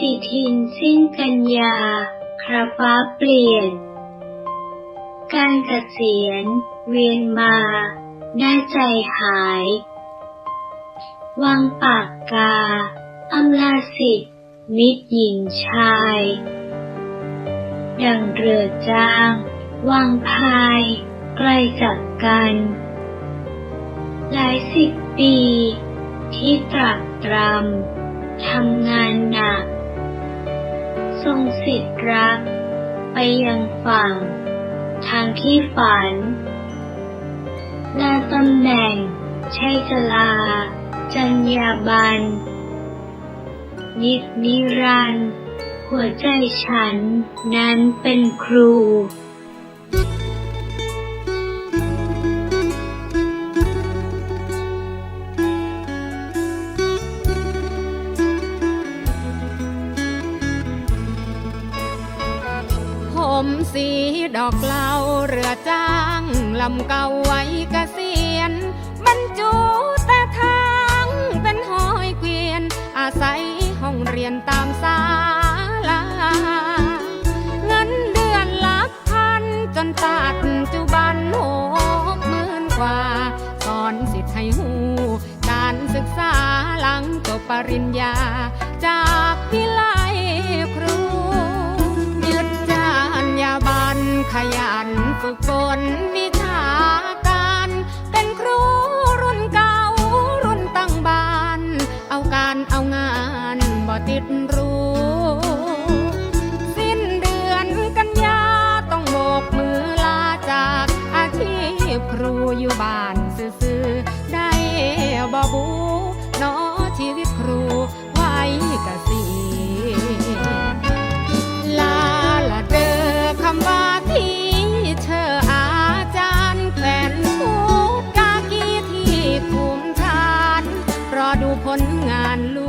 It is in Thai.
ฏิทินสิ้นกันยา คราฟ้าเปลี่ยน การเกษียณ เวียนมา หน้าใจหายวางปากกา อำลาสิทธิ์ มิตรหญิงชาย ดังเรือจ้างวางพาย ไกลจากกัน หลายสิบปี ที่ตรากตรำทำงานหนัก ทรงสิทธิ์รัก ไปยังฝั่ง ทางที่ฝัน นาตำแหน่งใช่จะลา จัญญาบัน นิดนิรันหัวใจฉันนั้นเป็นครู มสีดอกเหลาเรือจ้างลำเก่าไว้เกษียณบรรจุแต่ทางเป็นหอยเกวียน อาศัยห้องเรียนตามศาลาเงินเดือนหลักพันจนตัดจุบันหกหมื่นกว่า สอนสิทธิ์ให้หูการศึกษาหลังจบปริญญา จากพิไลครู ขยันฝึกฝนวิชาการ เป็นครูรุ่นเก่ารุ่นตั้งบาน เอาการเอางานบ่ติดรู้ สิ้นเดือนกันยาต้องโบกมือลาจากอาชีพครูอยู่บ้านซื่อได้บ่บูนอชีวิตครูไว้กับ ผลงานลู